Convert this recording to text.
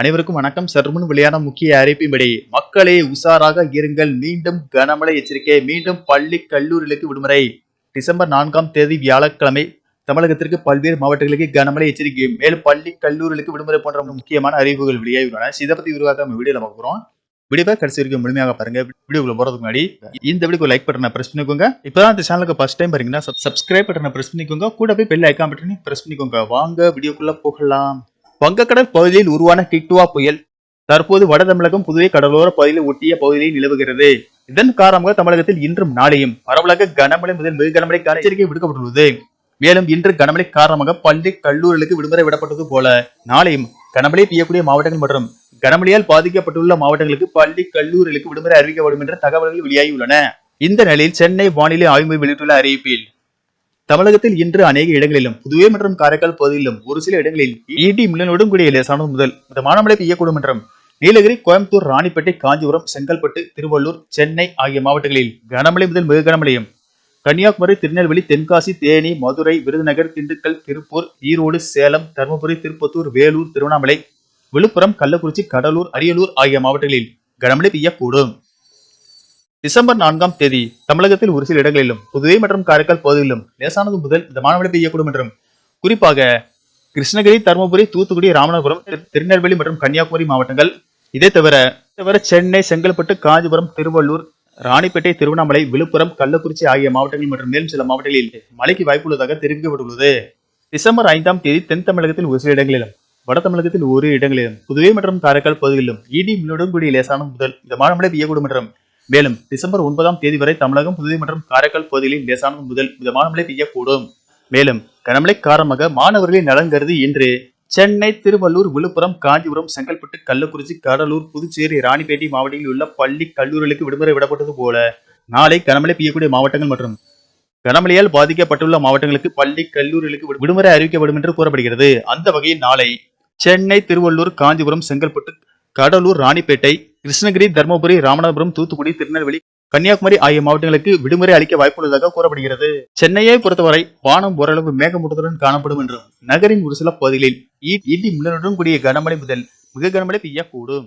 அனைவருக்கும் வணக்கம். சற்றுமுன் வெளியான முக்கிய அறிவிப்பின்படி மக்களே உஷாராக இருங்கள். மீண்டும் கனமழை எச்சரிக்கை. மீண்டும் பள்ளி கல்லூரிகளுக்கு விடுமுறை. டிசம்பர் நான்காம் தேதி வியாழக்கிழமை தமிழகத்திற்கு பல்வேறு மாவட்டங்களுக்கு கனமழை எச்சரிக்கை. மேலும் பள்ளி கல்லூரிகளுக்கு விடுமுறை போன்ற முக்கியமான அறிவிப்புகள் வெளியாகியுள்ளன இதை பத்தி விரிவாக நம்ம வீடியோல பார்க்குறோம் வீடியோவை கடைசி வரைக்கும் முழுமையாக பாருங்க. வீடியோக்குள்ள போறதுக்கு முன்னாடி இந்த வீடியோக்கு லைக் பட்டனை பிரஸ் பண்ணிக்கோங்க. இப்பதான் இந்த சேனலுக்கு ஃபர்ஸ்ட் டைம் பாருங்கன்னா சப்ஸ்கிரைப் பட்டனை பிரஸ் பண்ணிக்கோங்க. கூட போய் பெல் ஐக்கான் பட்டனை பிரஸ் பண்ணிக்கோங்க. வாங்க வீடியோக்குள்ள போகலாம். வங்கக்கடல் பகுதியில் உருவான கிட்டுவா புயல் தற்போது வட தமிழகம் புதுவை கடலோர பகுதியில் ஒட்டிய பகுதியில் நிலவுகிறது. இதன் காரணமாக தமிழகத்தில் இன்றும் நாளையும் பரவலாக கனமழை முதல் மிக கனமழைக்கான எச்சரிக்கை விடுக்கப்பட்டுள்ளது. மேலும் இன்று கனமழை காரணமாக பள்ளி கல்லூரிகளுக்கு விடுமுறை விடப்பட்டது போல நாளையும் கனமழை பெய்யக்கூடிய மாவட்டங்கள் மற்றும் கனமழையால் பாதிக்கப்பட்டுள்ள மாவட்டங்களுக்கு பள்ளி கல்லூரிகளுக்கு விடுமுறை அறிவிக்கப்படும் என்ற தகவல்கள் வெளியாகியுள்ளன. இந்த நிலையில் சென்னை வானிலை ஆய்வு வெளியிட்டுள்ள அறிவிப்பில் தமிழகத்தில் இன்று அநேக இடங்களிலும் புதுவை மற்றும் காரைக்கால் பகுதியிலும் ஒரு சில இடங்களில் இடி மின்னலுடன் கூடிய லேசானது முதல் மிதமான மழை பெய்யக்கூடும் என்றும் நீலகிரி கோயம்புத்தூர் ராணிப்பேட்டை காஞ்சிபுரம் செங்கல்பட்டு திருவள்ளூர் சென்னை ஆகிய மாவட்டங்களில் கனமழை முதல் மிக கனமழையும் கன்னியாகுமரி திருநெல்வேலி தென்காசி தேனி மதுரை விருதுநகர் திண்டுக்கல் திருப்பூர் ஈரோடு சேலம் தருமபுரி திருப்பத்தூர் வேலூர் திருவண்ணாமலை விழுப்புரம் கள்ளக்குறிச்சி கடலூர் அரியலூர் ஆகிய மாவட்டங்களில் கனமழை பெய்யக்கூடும். டிசம்பர் நான்காம் தேதி தமிழகத்தில் ஒரு சில இடங்களிலும் புதுவை மற்றும் காரைக்கால் பகுதியிலும் லேசானது முதல் இந்த மழை பெய்யக்கூடும் என்றும் குறிப்பாக கிருஷ்ணகிரி தருமபுரி தூத்துக்குடி ராமநாதபுரம் திருநெல்வேலி மற்றும் கன்னியாகுமரி மாவட்டங்கள். இதே தவிர தவிர சென்னை செங்கல்பட்டு காஞ்சிபுரம் திருவள்ளூர் ராணிப்பேட்டை திருவண்ணாமலை விழுப்புரம் கள்ளக்குறிச்சி ஆகிய மாவட்டங்கள் மற்றும் மேலும் சில மாவட்டங்களில் மழைக்கு வாய்ப்புள்ளதாக தெரிவிக்கப்பட்டுள்ளது. டிசம்பர் ஐந்தாம் தேதி தென் தமிழகத்தில் ஒரு சில இடங்களிலும் வட தமிழகத்தில் ஒரு இடங்களிலும் புதுவை மற்றும் காரைக்கால் பகுதிகளிலும் இடி மின்னுடன் கூடிய லேசான முதல் இந்த மழை பெய்யக்கூடும் என்றும் மேலும் டிசம்பர் ஒன்பதாம் தேதி வரை தமிழகம் புதுவை மற்றும் காரைக்கால் பகுதிகளில் லேசான முதல் மிதமான மழை பெய்யக்கூடும். மேலும் கனமழை காரணமாக மாணவர்களின் நலன் கருதி இன்று சென்னை திருவள்ளூர் விழுப்புரம் காஞ்சிபுரம் செங்கல்பட்டு கள்ளக்குறிச்சி கடலூர் புதுச்சேரி ராணிப்பேட்டை மாவட்டங்களில் உள்ள பள்ளி கல்லூரிகளுக்கு விடுமுறை விடப்பட்டது போல நாளை கனமழை பெய்யக்கூடிய மாவட்டங்கள் மற்றும் கனமழையால் பாதிக்கப்பட்டுள்ள மாவட்டங்களுக்கு பள்ளி கல்லூரிகளுக்கு விடுமுறை அறிவிக்கப்படும் என்று கூறப்படுகிறது. அந்த வகையில் நாளை சென்னை திருவள்ளூர் காஞ்சிபுரம் செங்கல்பட்டு கடலூர் ராணிப்பேட்டை கிருஷ்ணகிரி தருமபுரி ராமநாதபுரம் தூத்துக்குடி திருநெல்வேலி கன்னியாகுமரி ஆகிய மாவட்டங்களுக்கு விடுமுறை அளிக்க வாய்ப்புள்ளதாக கூறப்படுகிறது. சென்னையை பொறுத்தவரை வானம் ஓரளவு மேகமூட்டத்துடன் காணப்படும் என்றும் நகரின் ஒரு சில பகுதிகளில் இடி மின்னலுடன் கூடிய கனமழை முதல் மிக கனமழை பெய்யக்கூடும்.